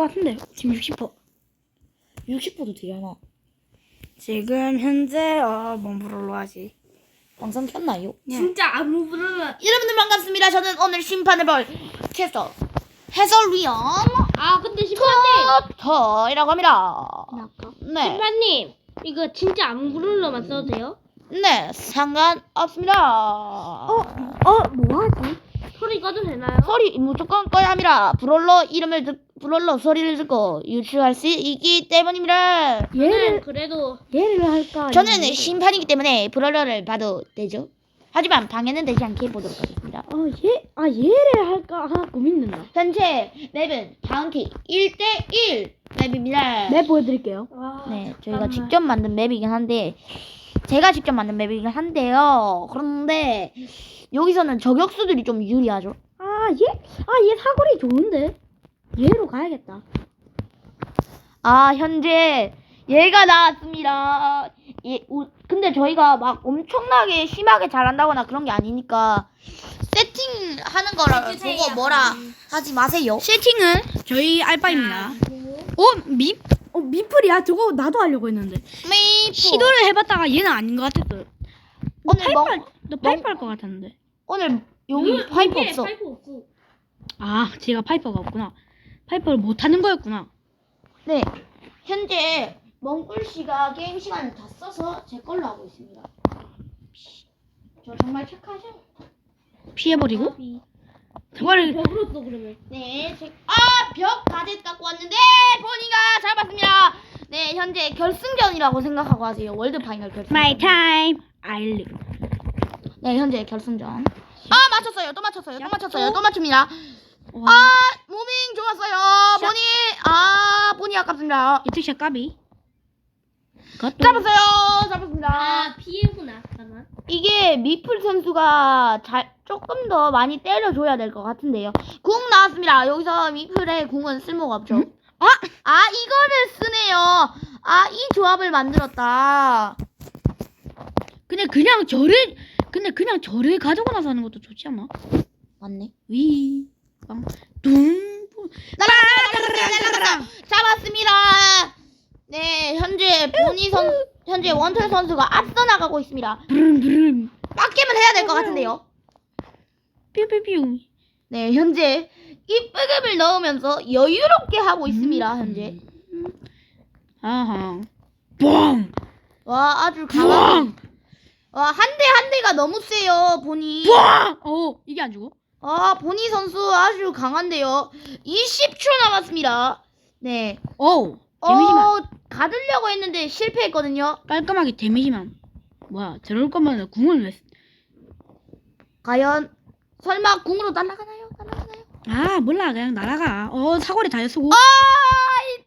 것 같은데 지금 60%. 60%도 되려나? 지금 현재 어 몸부rol로 하지. 방송 켰나요? 진짜 아무 부르면 여러분들 반갑습니다. 저는 오늘 심판을 볼 캐스터 해설위원 아 근데 심판님 터이라고 합니다. 네, 심판님 이거 진짜 아무 부르러만 써도 돼요? 네 상관 없습니다. 어 뭐하지? 소리 꺼도 되나요? 소리 무조건 꺼야 합니다. 브롤러 이름을 듣, 브롤러 소리를 듣고 유추할 수 있기 때문입니다. 저는 얘를 그래도 얘를 할까? 저는 얘를? 심판이기 때문에 브롤러를 봐도 되죠. 하지만 방해는 되지 않게 보도록 하겠습니다. 어 얘 아 얘를 할까 아 고민된다. 현재 맵은 바운티 1대1 맵입니다. 네 보여드릴게요. 아, 네, 저희가 잠깐만. 직접 만든 맵이긴 한데 제가 직접 만든 맵이긴 한데요. 그런데 여기서는 저격수들이 좀 유리하죠. 아 얘 아 얘 사거리 좋은데 얘로 가야겠다. 아, 현재 얘가 나왔습니다. 예, 우, 근데 저희가 막 엄청나게 심하게 잘한다거나 그런 게 아니니까 세팅하는 거를 보고 뭐라 하지 마세요. 세팅은 저희 알바입니다. 어 미? 어 미플이야 저거 나도 하려고 했는데 메이플. 시도를 해봤다가 얘는 아닌 것 같았어. 너 오늘 파이프 뭐- 할, 너 파이프 할 것 같았는데. 오늘 여기 파이프 없어. 파이프 없어. 아 제가 파이퍼가 없구나. 파이퍼를 못 하는 거였구나. 네, 현재 멍꿀 씨가 게임 시간을 다 써서 제 걸로 하고 있습니다. 저 정말 착하죠? 피해버리고 이 저거를 벽으로 써 그러면. 네, 제... 아, 벽 가젯 갖고 왔는데 보니가 잡았습니다. 네, 현재 결승전이라고 생각하고 하세요. 월드 파이널 결승전. My time I live. 네, 현재 결승전. 아, 맞췄어요. 또 맞췄어요. 또 야, 맞췄어요. 또? 또 맞춥니다. 와. 아, 아깝습니다. 이특샷 까비. 그것도 잡았어요. 잡았습니다. 아 피해구나. 잠깐만. 이게 미플 선수가 잘 조금 더 많이 때려줘야 될 것 같은데요. 궁 나왔습니다. 여기서 미플의 궁은 쓸모가 없죠. 음? 아! 아 이거를 쓰네요. 아 이 조합을 만들었다. 근데 그냥 저를 근데 그냥 저를 가지고 나서 하는 것도 좋지 않아? 맞네. 위. 빵. 둥. 잡았습니다. 네 현재 보니 선 현재 원털 선수가 앞서 나가고 있습니다. 브름 브름. 빡게임을 해야 될 것 같은데요. 뾰뾰뾰. 네 현재 이 빡겜을 넣으면서 여유롭게 하고 있습니다. 현재. 아하. 뻥. 와 아주 강한. 뻥. 와, 한 대 한 대가 너무 세요, 보니. 뻥. 어, 이게 안 죽어? 아, 보니 선수 아주 강한데요. 20초 남았습니다. 네. 어. 데미지만 어, 가두려고 했는데 실패했거든요. 깔끔하게 데미지만. 뭐야? 들어올 거면 궁을 왜? 쓰- 과연 설마 궁으로 날아가나요? 날아가나요? 아 몰라 그냥 날아가. 어 사거리 다 쓰고. 아,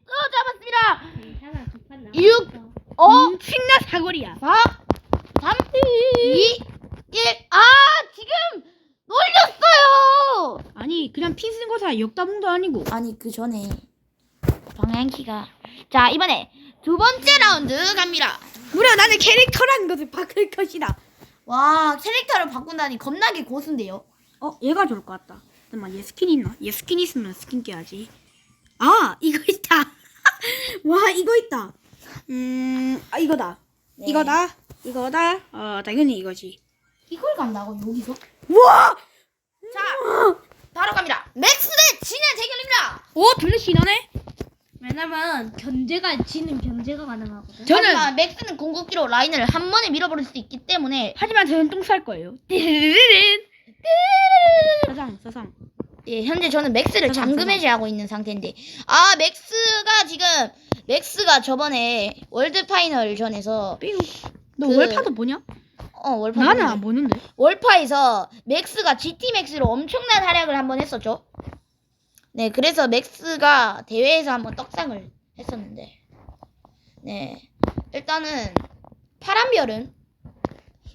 또 잡았습니다. 괜찮아 두판 나. 육. 어, 엄청난 사거리야. 4 3 2 1 아, 지금 놀렸어요. 아니 그냥 피쓴 거사 역다봉도 아니고. 아니, 그 전에 방향키가 자, 이번에 두 번째 라운드 갑니다. 무려 나는 캐릭터라는 것을 바꿀 것이다. 와 캐릭터를 바꾼다니 겁나게 고수인데요. 어 얘가 좋을 것 같다. 잠깐만 얘 스킨 있나? 얘 스킨 있으면 스킨 깨야지. 아 이거 있다. 와 이거 있다. 음 아, 이거다. 네. 이거다. 이거다. 어 당연히 이거지. 이걸 간다고 여기서? 우와. 자 바로 갑니다. 맥스 대 진의 대결입니다. 오 블루시 너네? 왜냐면 견제가 지는 견제가 가능하거든. 저는 하지만 맥스는 궁극기로 라인을 한 번에 밀어버릴 수 있기 때문에 하지만 저는 똥 쌀 거예요. 사상 사상. 예, 현재 저는 맥스를 잠깐, 잠금 잠깐. 해제하고 있는 상태인데 아 맥스가 지금 맥스가 저번에 월드 파이널 전에서 삐우. 너 그- 월파도 보냐? 어 월파 나는 안 보는데. 월파에서 맥스가 GT 맥스로 엄청난 활약을 한번 했었죠. 네, 그래서 맥스가 대회에서 한번 떡상을 했었는데, 네, 일단은 파란별은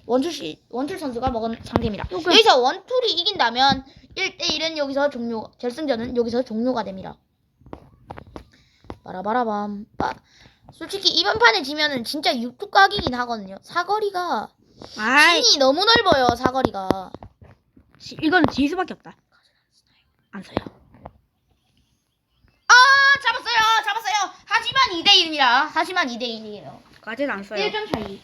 원툴 씨, 원툴 선수가 먹은 상태입니다. 요거- 여기서 원툴이 이긴다면 1대1은 여기서 종료, 결승전은 여기서 종료가 됩니다. 바라바라밤. 빠. 솔직히 이번 판에 지면은 진짜 육투각이긴 하거든요. 사거리가 아이 신이 너무 넓어요 사거리가 지- 이거는 질 수밖에 없다. 안 써요. 아 잡았 2대 1입니다. 하지만 2대 1이에요. 과제도 안 써요. 1점 차이.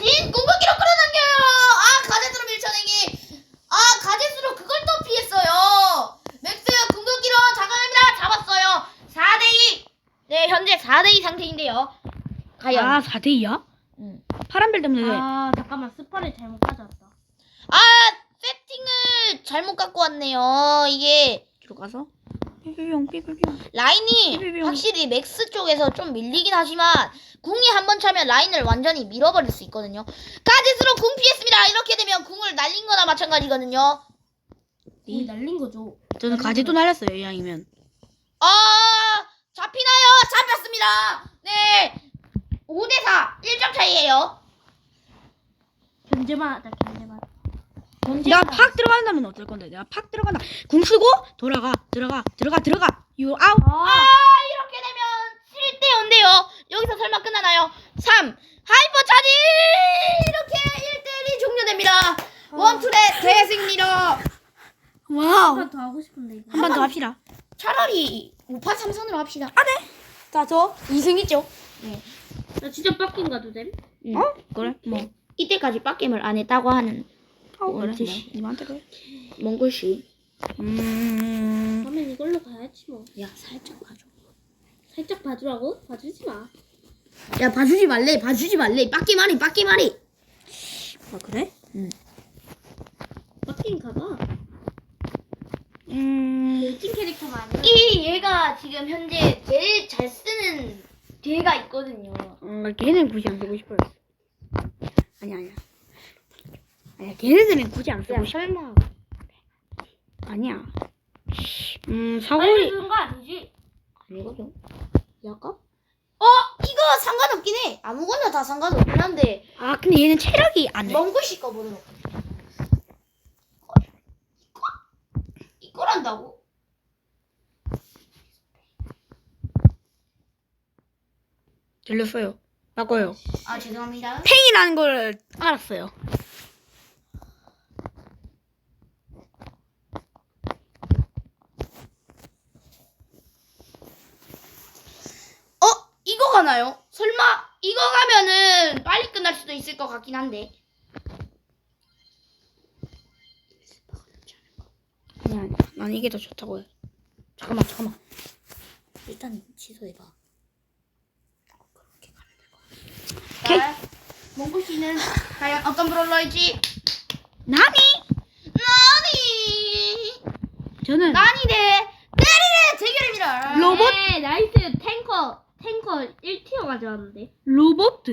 진 궁극기로 끌어당겨요. 아 가제수로 밀쳐내기. 아 가제수로 그걸 또 피했어요. 맥스 궁극기로 장관합니다. 잡았어요. 4대 2. 네 현재 4대 2 상태인데요. 과연. 아 4대2야? 음. 파란별 때문에 아 잠깐만 스파를 잘못 가져왔다. 아 세팅을 잘못 갖고 왔네요. 이게 뒤로 가서 삐삐용 삐삐용 라인이 삐삐삐용. 확실히 맥스 쪽에서 좀 밀리긴 하지만 궁이 한 번 차면 라인을 완전히 밀어버릴 수 있거든요. 가짓으로 궁 피했습니다. 이렇게 되면 궁을 날린 거나 마찬가지거든요. 이 날린 거죠. 저는 과제도 날렸어요 이왕이면 아 잡히나요? 잡혔습니다. 네. 5대4 1점 차이에요. 견제만 하자 견제만. 내가 팍 들어간다면 어쩔 건데? 내가 팍 들어간다. 궁 쓰고 돌아가 들어가 들어가 들어가. 유 아웃 아 이렇게 되면 7대 5인데요. 여기서 설마 끝나나요? 3 하이퍼 차지! 이렇게 1대1이 종료됩니다. 원투의 대승리로 와우. 한 번 더 하고 싶은데 이거. 한 번 더 합시다. 차라리 5판 3선으로 합시다. 자저 2승 있죠 나 진짜 빡긴 가도 됨? 어? 그래 뭐 이때까지 빡겜을 안 했다고 하는 어, 그래 원투 뭐 씨. 님한테 그래 몽골 씨. 음 그러면 이걸로 가야지 뭐. 야 살짝 봐줘. 살짝 봐주라고? 봐주지 마. 야 봐주지 말래. 봐주지 말래. 빡겜하리 빡겜하리. 아, 그래? 빡긴 가봐. 음 일진 캐릭터만 아니야. 이 얘가 지금 현재 제일 잘 쓰는 걔가 있거든요. 음, 걔는 굳이 안 쓰고 싶어요 아니야 아니야 아니야 걔네들은 굳이 안 쓰고 싶어 설마. 아니야 음 사고리 주는 거 아니지? 아니거든. 약간? 어 이거 상관없긴 해. 아무거나 다 상관없긴 한데 아 근데 얘는 체력이 안돼 몽골 씨거 보도록. 이거 이거란다고? 들렸어요 바꿔요 아 죄송합니다. 팽이라는 걸 알았어요 어? 이거 가나요? 설마 이거 가면은 빨리 끝날 수도 있을 것 같긴 한데. 아니야 아니야 난 이게 더 좋다고 해 잠깐만 잠깐만 일단 취소해봐. 같아. 몽골 씨는 과연 어떤 브롤러일지. 나니 나니 저는 나니 대 내리의 대결입니다. 로봇? 네, 나이스 탱커 탱커 1티어 가져왔는데. 로봇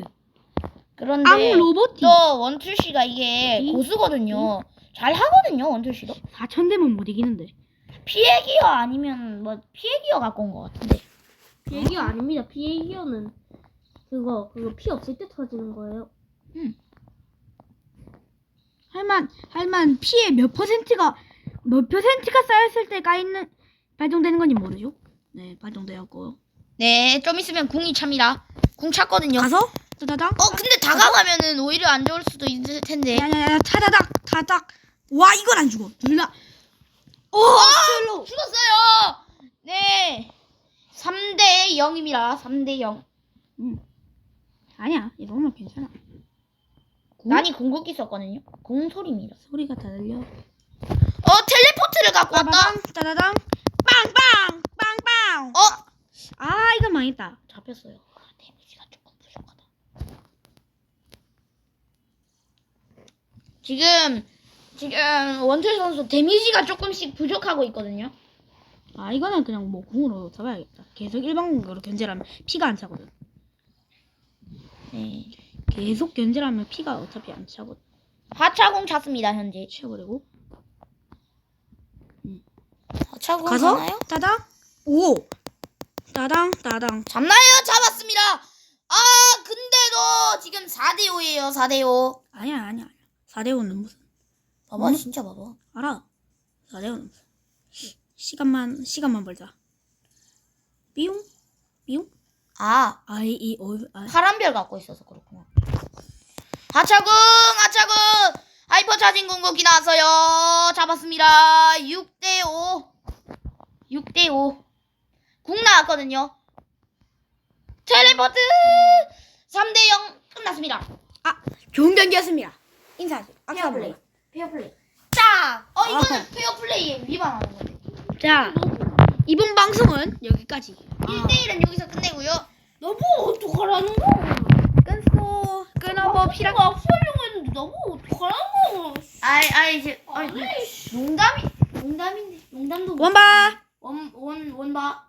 그런데 앙 로봇이 또 원툴 씨가 이게 이? 고수거든요. 잘 하거든요 원툴 씨도. 4천 대면 못 이기는데 피해 기어 아니면 뭐 피해 기어 갖고 온 것 같은데. 피해기어 아닙니다. 피해기어는 그거 그거 피 없을 때 터지는 거예요. 할만 할만 피해 몇 퍼센트가 몇 퍼센트가 쌓였을 때 까있는 발동되는 건지 모르죠 네 발동되었고 네, 좀 있으면 궁이 찹니다. 궁 찼거든요. 가서 짜다당 어, 근데 다가가면은 오히려 안 좋을 수도 있을 텐데. 야야야 타다닥 타닥 와 이건 안 죽어 둘다 오 슬로 죽었어요. 네. 3대 0입니다. 3대 0. 음. 아니야 이 정도면 괜찮아 난이 궁극기 썼거든요. 공 소리입니다. 소리가 다 들려 어, 텔레포트를 갖고 왔다. 따다당 따다당 빵빵 빵빵 어, 아 이건 망했다 잡혔어요. 아, 데미지가 조금 부족하다. 지금 지금 원툴 선수 데미지가 조금씩 부족하고 있거든요. 아 이거는 그냥 뭐 궁으로 잡아야겠다 계속 일반 궁으로 견제하면 피가 안 차거든 네. 계속 견제하면 피가 어차피 안 차거든 하차공 찼습니다, 현재. 치워버리고 하차공 가서 하나요? 따당 오 따당 따당 잡나요? 잡았습니다. 아, 근데도 지금 4대 5예요. 4대 5. 아니야 아니야 4대5는 무슨 봐봐, 음? 진짜 봐봐. 알아 4대5는 무슨 시간만 시간만 벌자 삐용 삐용 아, 아이 이 오 아, 파란별 갖고 있어서 그렇구나. 하차궁, 하차궁. 하이퍼 차징 궁극기 나왔어요. 잡았습니다. 6대 5. 6대 5. 궁 나왔거든요. 텔레포트 3대 0 끝났습니다. 아, 좋은 경기였습니다. 인사하죠. 페어 플레이. 페어 플레이. 자, 어 이거는 페어 플레이에 위반하는 건데. 자, 이번 방송은 여기까지. 1대1은 여기서 끝내고요. 너무 어떡하라는 거? 끊고 끊어봅시다. 이거 악수하려고 했는데 너무 어떡하라는 거? 아이 아이 이제 아이. 농담이 농담인데 농담도 못- 원바. 원, 원, 원바